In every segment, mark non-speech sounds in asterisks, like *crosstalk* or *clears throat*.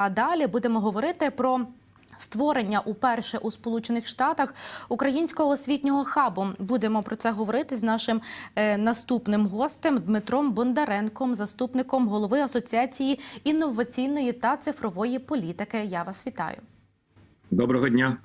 А далі будемо говорити про. Створення уперше у Сполучених Штатах українського освітнього хабу. Будемо про це говорити з нашим е, наступним гостем Дмитром Бондаренком, заступником голови Асоціації інноваційної та цифрової політики. Я вас вітаю. Доброго дня.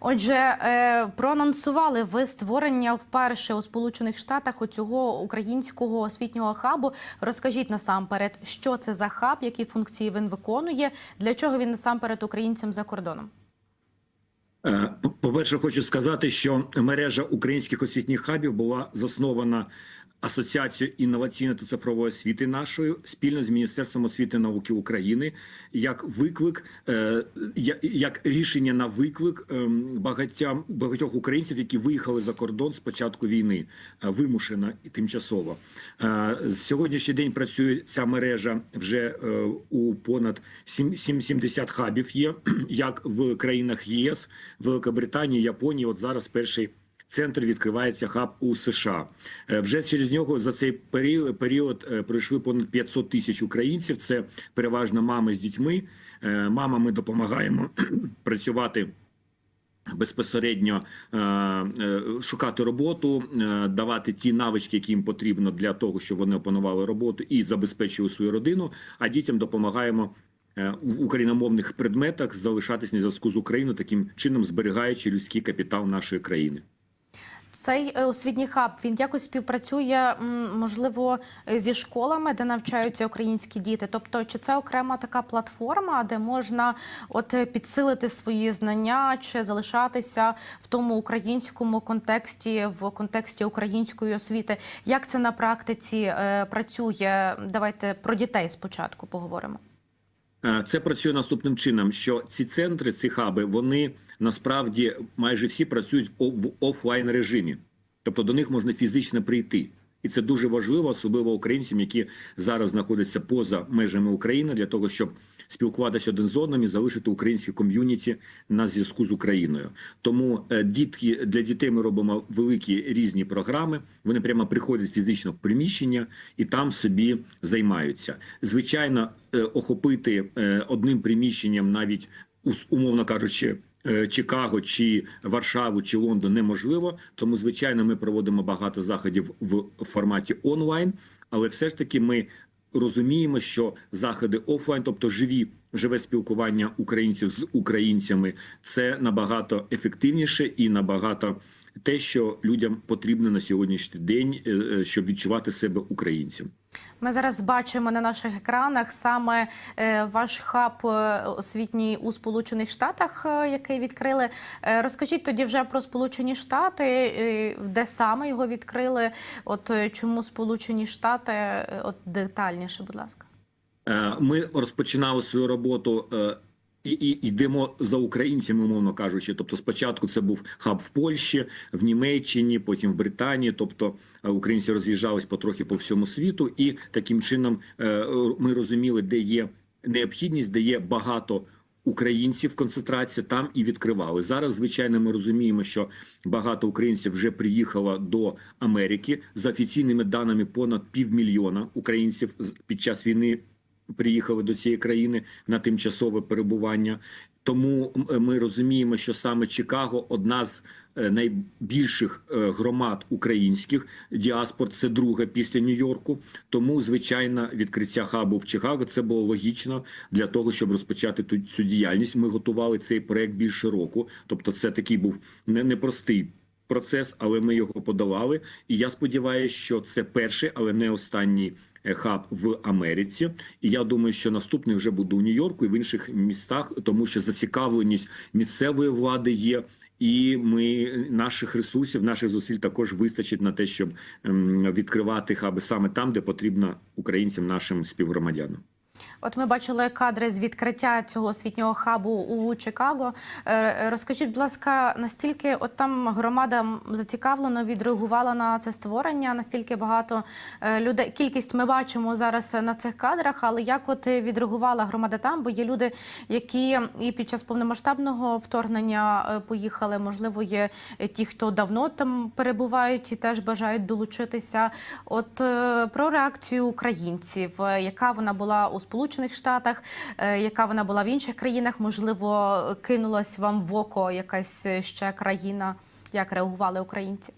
Отже, е, проанонсували ви створення вперше у Сполучених Штатах цього українського освітнього хабу. Розкажіть насамперед, що це за хаб, які функції він виконує, для чого він насамперед українцям за кордоном. Е, По-перше, хочу сказати, що мережа українських освітніх хабів була заснована Асоціацією інноваційної та цифрової освіти нашою спільно з Міністерством освіти і науки України як виклик, е, як рішення на виклик ем, багатьом багатьох українців, які виїхали за кордон з початку війни, е, вимушено і тимчасово. Е, Сьогоднішній день працює ця мережа вже е, у понад сім- сім- 70 хабів. Є *clears throat* як в країнах ЄС, Великобританії, Японії. От зараз перший центр відкривається хаб у США. Е, Вже через нього за цей період, період е, пройшли понад 500 тисяч українців. Це переважно мами з дітьми. Е, Мамами допомагаємо *clears throat* працювати. Безпосередньо шукати роботу, давати ті навички, які їм потрібно для того, щоб вони опанували роботу і забезпечили свою родину. А дітям допомагаємо в україномовних предметах залишатись на зв'язку з Україною, таким чином зберігаючи людський капітал нашої країни. Цей е, освітній хаб він якось співпрацює, можливо, е, зі школами, де навчаються українські діти. Тобто, чи це окрема така платформа, де можна от е, підсилити свої знання чи залишатися в тому українському контексті, в контексті української освіти? Як це на практиці працює? Давайте про дітей спочатку поговоримо. Це працює наступним чином: що ці центри, ці хаби, вони насправді майже всі працюють в офлайн режимі, тобто до них можна фізично прийти. І це дуже важливо, особливо українцям, які зараз знаходяться поза межами України, для того, щоб спілкуватися один з одним і залишити українське ком'юніті на зв'язку з Україною. Тому е, дітки для дітей ми робимо великі різні програми. Вони прямо приходять фізично в приміщення і там собі займаються. Звичайно, е, охопити е, одним приміщенням, навіть умовно кажучи. Е, Чикаго чи Варшаву чи Лондон неможливо, тому звичайно ми проводимо багато заходів в форматі онлайн, але все ж таки ми розуміємо, що заходи офлайн, тобто живі живе спілкування українців з українцями, це набагато ефективніше і набагато те, що людям потрібно на сьогоднішній день, е, е, щоб відчувати себе українцем. Ми зараз бачимо на наших екранах саме е, ваш хаб освітній у Сполучених Штатах, який відкрили. Розкажіть тоді вже про Сполучені Штати, де саме його відкрили. От чому Сполучені Штати? От детальніше, будь ласка. Ми розпочинали свою роботу. І, і йдемо за українцями, умовно кажучи. Тобто, спочатку це був хаб в Польщі, в Німеччині, потім в Британії. Тобто е, українці роз'їжджались потрохи по всьому світу, і таким чином е, ми розуміли, де є необхідність, де є багато українців концентрація там і відкривали. Зараз, звичайно, ми розуміємо, що багато українців вже приїхало до Америки за офіційними даними. Понад півмільйона українців під час війни приїхали до цієї країни на тимчасове перебування. Тому ми розуміємо, що саме Чикаго одна з е, найбільших е, громад українських діаспор. Це друга після Нью-Йорку. Тому, звичайно, відкриття хабу в Чикаго це було логічно для того, щоб розпочати ту цю діяльність. Ми готували цей проект більше року. Тобто, це такий був не непростий процес, але ми його подолали. І я сподіваюся, що це перший, але не останній е, хаб в Америці. І я думаю, що наступний вже буде у Нью-Йорку і в інших містах, тому що зацікавленість місцевої влади є. І ми наших ресурсів, наших зусиль також вистачить на те, щоб ем, відкривати хаби саме там, де потрібно українцям, нашим співгромадянам. От ми бачили кадри з відкриття цього освітнього хабу у Чикаго. Е, Розкажіть, будь ласка, настільки от там громада зацікавлено відреагувала на це створення, настільки багато е, людей. Кількість ми бачимо зараз на цих кадрах, але як от відреагувала громада там? Бо є люди, які і під час повномасштабного вторгнення е, поїхали. Можливо, є ті, хто давно там перебувають і теж бажають долучитися. От про реакцію українців, яка вона була у Сполучених Штатах, е, яка вона була в інших країнах. Можливо, кинулась вам в око якась ще країна. Як реагували українці?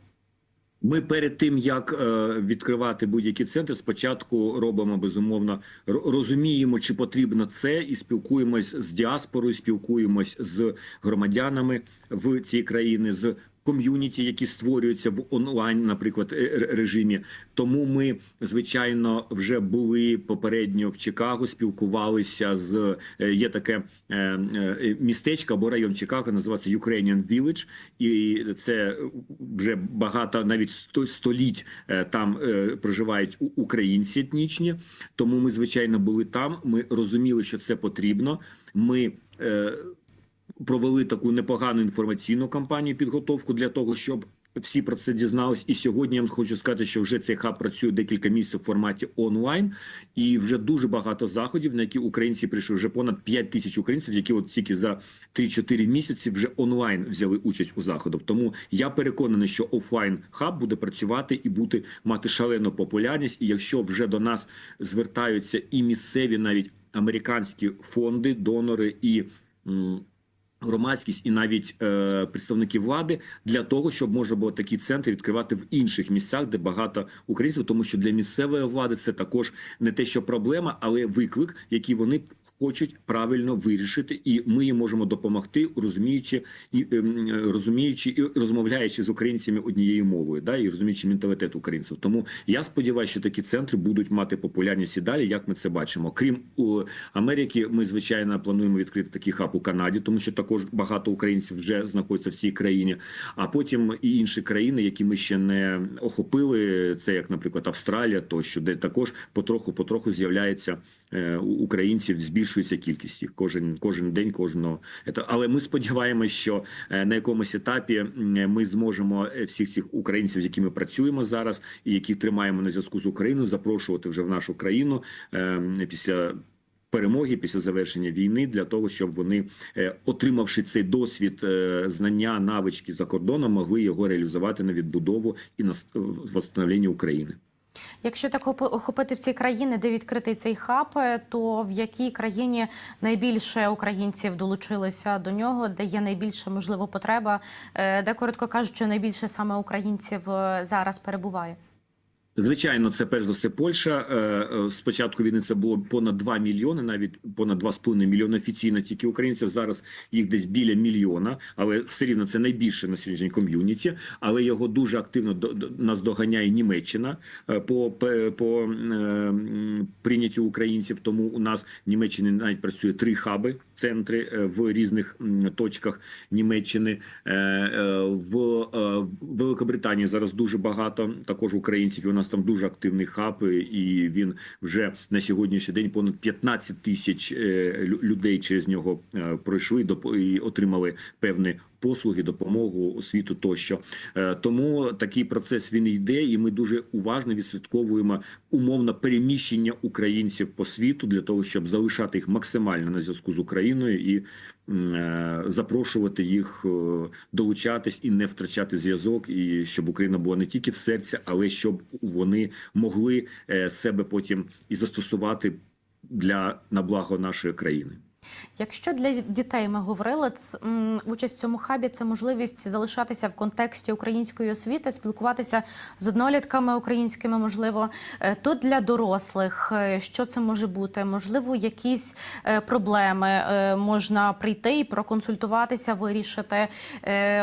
Ми перед тим як е, відкривати будь-які центри, спочатку робимо безумовно розуміємо, чи потрібно це, і спілкуємось з діаспорою, спілкуємось з громадянами в цій країні, з ком'юніті, які створюються в онлайн, наприклад, е- режимі. Тому ми, звичайно, вже були попередньо в Чикаго, спілкувалися з е, є таке е, містечко або район Чикаго, називається Ukrainian Village, і це вже багато навіть сто- століть там проживають українці етнічні. Тому ми, звичайно, були там. Ми розуміли, що це потрібно. Ми провели таку непогану інформаційну кампанію підготовку для того, щоб всі про це дізнались. І сьогодні я вам хочу сказати, що вже цей хаб працює декілька місяців в форматі онлайн, і вже дуже багато заходів, на які українці прийшли. Вже понад 5 тисяч українців, які от тільки за 3-4 місяці вже онлайн взяли участь у заходах. Тому я переконаний, що офлайн хаб буде працювати і буде мати шалену популярність. І якщо вже до нас звертаються і місцеві, навіть американські фонди, донори і. Громадськість і навіть е, представники влади для того, щоб можна було такі центри відкривати в інших місцях, де багато українців, тому що для місцевої влади це також не те, що проблема, але виклик, який вони хочуть правильно вирішити, і ми їм можемо допомогти, розуміючи і ем, розуміючи і розмовляючи з українцями однією мовою, да і розуміючи менталітет українців. Тому я сподіваюся, що такі центри будуть мати популярність і далі, як ми це бачимо. Крім у Америки, ми звичайно плануємо відкрити такий хаб у Канаді, тому що також багато українців вже знаходяться в цій країні. А потім і інші країни, які ми ще не охопили, це як, наприклад, Австралія, тощо, де також потроху потроху з'являється е, українців, збільшується кількість їх кожен кожен день, кожного але ми сподіваємося, що е, на якомусь етапі ми зможемо е, всіх цих українців, з якими працюємо зараз, і яких тримаємо на зв'язку з Україною, запрошувати вже в нашу країну е, після. Перемоги після завершення війни для того, щоб вони, е, отримавши цей досвід, знання, навички за кордоном, могли його реалізувати на відбудову і на восстановлення України. Якщо так охопи- охопити в ці країни, де відкритий цей хаб, е, то в якій країні найбільше українців долучилися до нього, де є найбільша можливо потреба, е, де коротко кажучи, найбільше саме українців е, зараз перебуває. Звичайно, це перш за все Польща. Е, е, З початку війни це було понад 2 мільйони, навіть понад 2,5 мільйони офіційно тільки українців. Зараз їх десь біля мільйона, але все рівно це найбільше на сьогоднішній ком'юніті. Але його дуже активно нас доганяє Німеччина е, по, по, прийняттю українців. Тому у нас в Німеччині навіть працює три хаби, центри в різних точках Німеччини. В Великобританії зараз дуже багато також українців. І у нас там дуже активний хаб, е, і він вже на сьогоднішній день понад 15 тисяч е, лю- людей через нього е, пройшли і отримали певні послуги, допомогу, освіту тощо. Е, Тому такий процес він йде, і ми дуже уважно відслідковуємо умовно переміщення українців по світу для того, щоб залишати їх максимально на зв'язку з Україною і е, запрошувати їх е, долучатись і не втрачати зв'язок, і щоб Україна була не тільки в серці, але щоб вони могли себе потім і застосувати для на благо нашої країни. Якщо для дітей ми говорили, участь в цьому хабі це можливість залишатися в контексті української освіти, спілкуватися з однолітками українськими, можливо, Е, то для дорослих е, що це може бути? Можливо, якісь е, проблеми можна прийти і проконсультуватися, вирішити.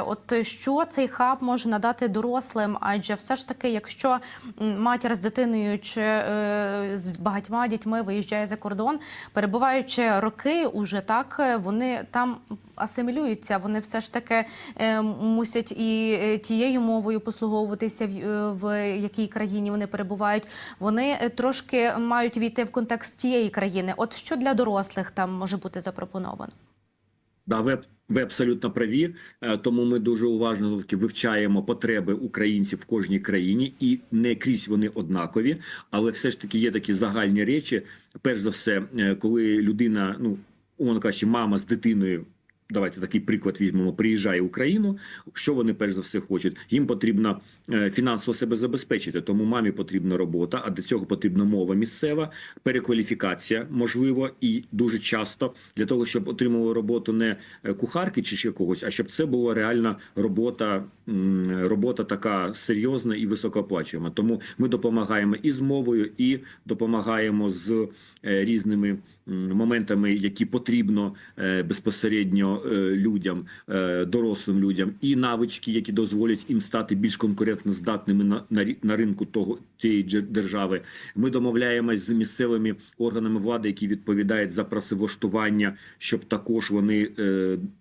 От що цей хаб може надати дорослим? Адже все ж таки, якщо матір з дитиною чи з багатьма дітьми виїжджає за кордон, перебуваючи роки, уже так е, вони там асимілюються. Вони все ж таки е, мусять і е, тією мовою послуговуватися, в, якій країні вони перебувають. Вони трошки мають війти в контекст тієї країни. От що для дорослих там може бути запропоновано? Да, ви, ви абсолютно праві. Тому ми дуже уважно вивчаємо потреби українців в кожній країні, і не крізь вони однакові, але все ж таки є такі загальні речі. Перш за все, коли людина, ну умовно кажучи, мама з дитиною Давайте такий приклад візьмемо. Приїжджає в Україну. Що вони перш за все хочуть? Їм потрібно е, фінансово себе забезпечити. Тому мамі потрібна робота, а для цього потрібна мова місцева, перекваліфікація, можливо, і дуже часто для того, щоб отримували роботу не е, кухарки чи ще когось, а щоб це була реальна робота, робота така серйозна і високооплачуєма. Тому ми допомагаємо і з мовою, і допомагаємо з е, різними моментами, які потрібно е, безпосередньо е, людям, е, дорослим людям, і навички, які дозволять їм стати більш конкурентноздатними на, на, на ринку того цієї держави. Ми домовляємось з місцевими органами влади, які відповідають за працевлаштування, щоб також вони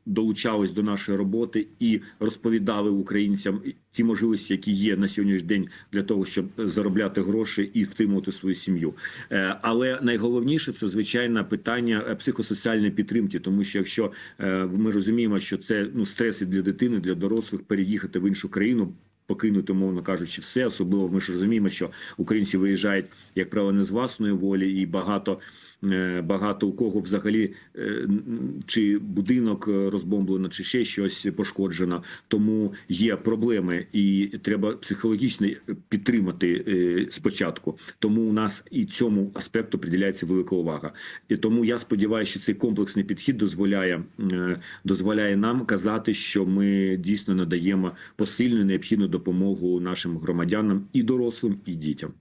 долучались до нашої роботи і розповідали українцям ті можливості, які є на сьогоднішній день для того, щоб заробляти гроші і втримувати свою сім'ю. Е, Але найголовніше це звичайно питання е, психосоціальної підтримки, тому що якщо е, ми розуміємо, що це ну стрес і для дитини, для дорослих переїхати в іншу країну. Покинути, мовно кажучи, все особливо. Ми ж розуміємо, що українці виїжджають, як правило, не з власної волі, і багато багато у кого взагалі е, чи будинок е, розбомблено, чи ще щось пошкоджено. Тому є проблеми, і треба психологічно підтримати е, спочатку. Тому у нас і цьому аспекту приділяється велика увага. І тому я сподіваюся, що цей комплексний підхід дозволяє е, дозволяє нам казати, що ми дійсно надаємо посильну необхідну допомогу нашим громадянам і дорослим, і дітям.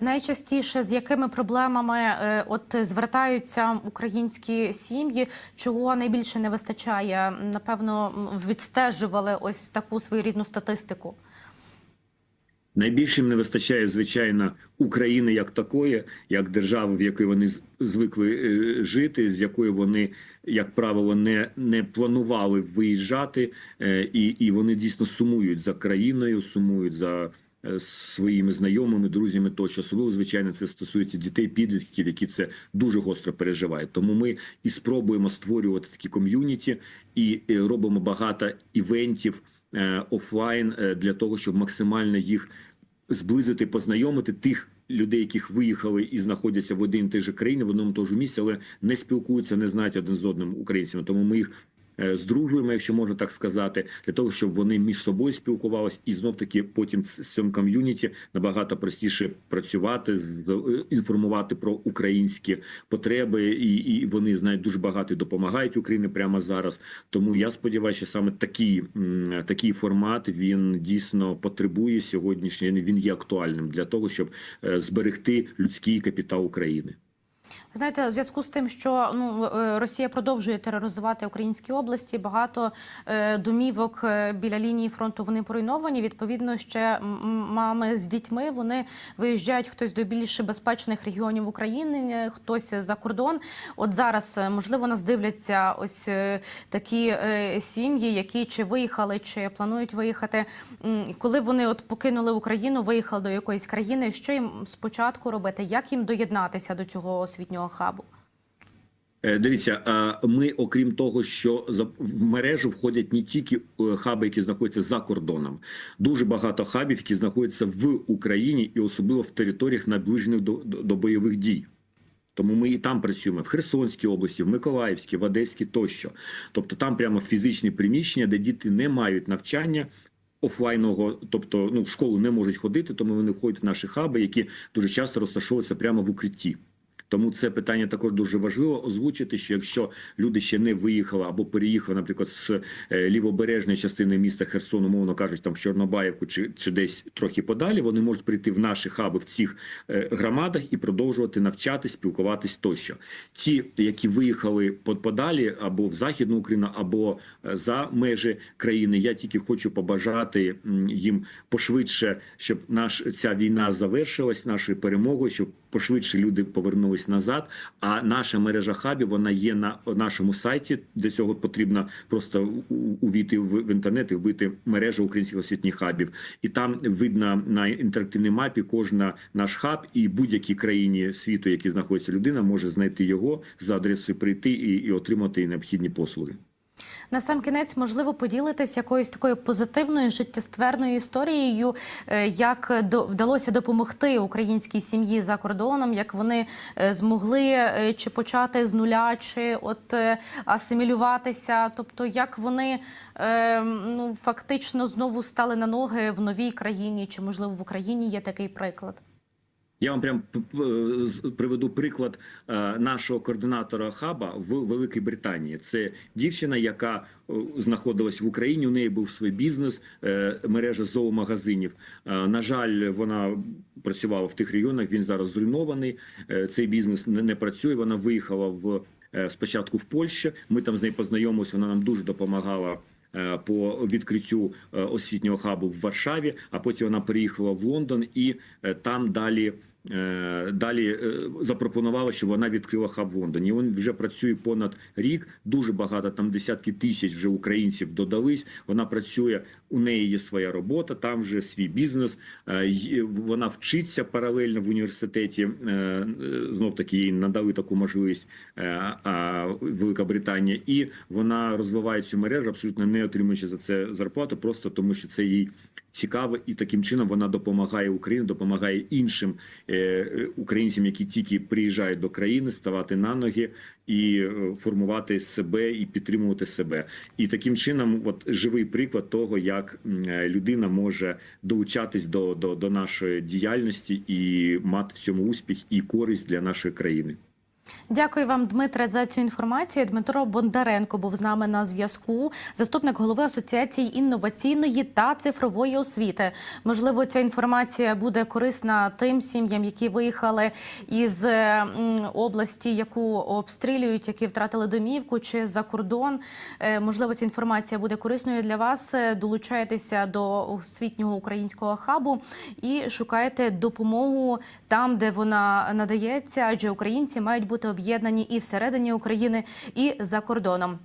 Найчастіше з якими проблемами е, от звертаються українські сім'ї, чого найбільше не вистачає? Напевно, відстежували ось таку своєрідну статистику. Найбільшим не вистачає, звичайно, України як такої, як держави, в якій вони звикли е, жити, з якої вони, як правило, не, не планували виїжджати, е, і, і вони дійсно сумують за країною, сумують за своїми знайомими, друзями тощо. Особливо, звичайно, це стосується дітей, підлітків, які це дуже гостро переживають. Тому ми і спробуємо створювати такі ком'юніті і е, робимо багато івентів е, офлайн е, для того, щоб максимально їх зблизити, познайомити тих людей, яких виїхали і знаходяться в один і той же країні, в одному тому ж місці, але не спілкуються, не знають один з одним українцями. Тому ми їх е, здружуємо, якщо можна так сказати, для того, щоб вони між собою спілкувалися, і знов таки потім з з цим ком'юніті набагато простіше працювати, з- е, інформувати про українські потреби, і, і вони знають дуже багато і допомагають Україні прямо зараз. Тому я сподіваюся, що саме такий, такий формат він дійсно потребує сьогоднішній. Він є актуальним для того, щоб е, зберегти людський капітал України. Знаєте, в зв'язку з тим, що ну е, Росія продовжує тероризувати українські області, багато е, домівок е, біля лінії фронту вони поруйновані. Відповідно, ще мами з дітьми вони виїжджають хтось до більш безпечних регіонів України, хтось за кордон. От зараз можливо нас дивляться ось такі сім'ї, які чи виїхали, чи планують виїхати. Коли вони от покинули Україну, виїхали до якоїсь країни. Що їм спочатку робити? Як їм доєднатися до цього освітнього хабу? Е, Дивіться, ми, окрім того, що в мережу входять не тільки е, хаби, які знаходяться за кордоном, дуже багато хабів, які знаходяться в Україні і особливо в територіях наближених до, до, бойових дій. Тому ми і там працюємо в Херсонській області, в Миколаївській, в Одеській тощо. Тобто там прямо фізичні приміщення, де діти не мають навчання. Офлайнового, тобто ну в школу не можуть ходити, тому вони входять в наші хаби, які дуже часто розташовуються прямо в укритті. Тому це питання також дуже важливо озвучити, що якщо люди ще не виїхали або переїхали, наприклад, з е, лівобережної частини міста Херсону, мовно кажуть, там в Чорнобаївку чи, чи десь трохи подалі, вони можуть прийти в наші хаби в цих е, громадах і продовжувати навчатись, спілкуватись тощо. Ті, які виїхали подалі або в західну Україну, або е, за межі країни, я тільки хочу побажати їм пошвидше, щоб наш ця війна завершилась, нашою перемогою, щоб пошвидше люди повернулись назад. А наша мережа хабів вона є на нашому сайті. Для цього потрібно просто увійти в, в інтернет і вбити мережу українських освітніх хабів. І там видно на інтерактивній мапі кожна наш хаб, і будь-якій країні світу, який знаходиться людина, може знайти його за адресою прийти і, і отримати необхідні послуги. На сам кінець, можливо, поділитись якоюсь такою позитивною життєстверною історією, е, як вдалося допомогти українській сім'ї за кордоном, як вони е, змогли е, чи почати з нуля, чи от асимілюватися, тобто як вони ну фактично знову стали на ноги в новій країні, чи можливо в Україні є такий приклад. Я вам прям приведу приклад е, нашого координатора хаба в Великій Британії. Це дівчина, яка е, знаходилась в Україні. У неї був свій бізнес, е, мережа зоомагазинів. На жаль, вона працювала в тих регіонах. Він зараз зруйнований. Цей бізнес не, працює. Вона виїхала в спочатку в Польщу. Ми там з нею познайомилися. Вона нам дуже допомагала по відкриттю е, освітнього хабу в Варшаві. А потім вона переїхала в Лондон і е, там далі. Е, Далі е, запропонувала, що вона відкрила хаб в Лондоні. Він вже працює понад рік. Дуже багато там десятки тисяч вже українців додались. Вона працює. У неї є своя робота, там вже свій бізнес. Е, Вона вчиться паралельно в університеті. Знов таки їй надали таку можливість Велика Британія, і вона розвиває цю мережу, абсолютно не отримуючи за це зарплату, просто тому що це їй цікаво, і таким чином вона допомагає Україні, допомагає іншим українцям, які тільки приїжджають до країни, ставати на ноги і е, формувати себе і підтримувати себе. І таким чином, от живий приклад того, як е, людина може долучатись до, до, до нашої діяльності і мати в цьому успіх і користь для нашої країни. Дякую вам, Дмитре, за цю інформацію. Дмитро Бондаренко був з нами на зв'язку, заступник голови Асоціації інноваційної та цифрової освіти. Можливо, ця інформація буде корисна тим сім'ям, які виїхали із області, яку обстрілюють, які втратили домівку чи за кордон. Е, Можливо, ця інформація буде корисною для вас. Е, Долучайтеся до освітнього українського хабу і шукайте допомогу там, де вона надається, адже українці мають бути об'єднані і всередині України, і за кордоном.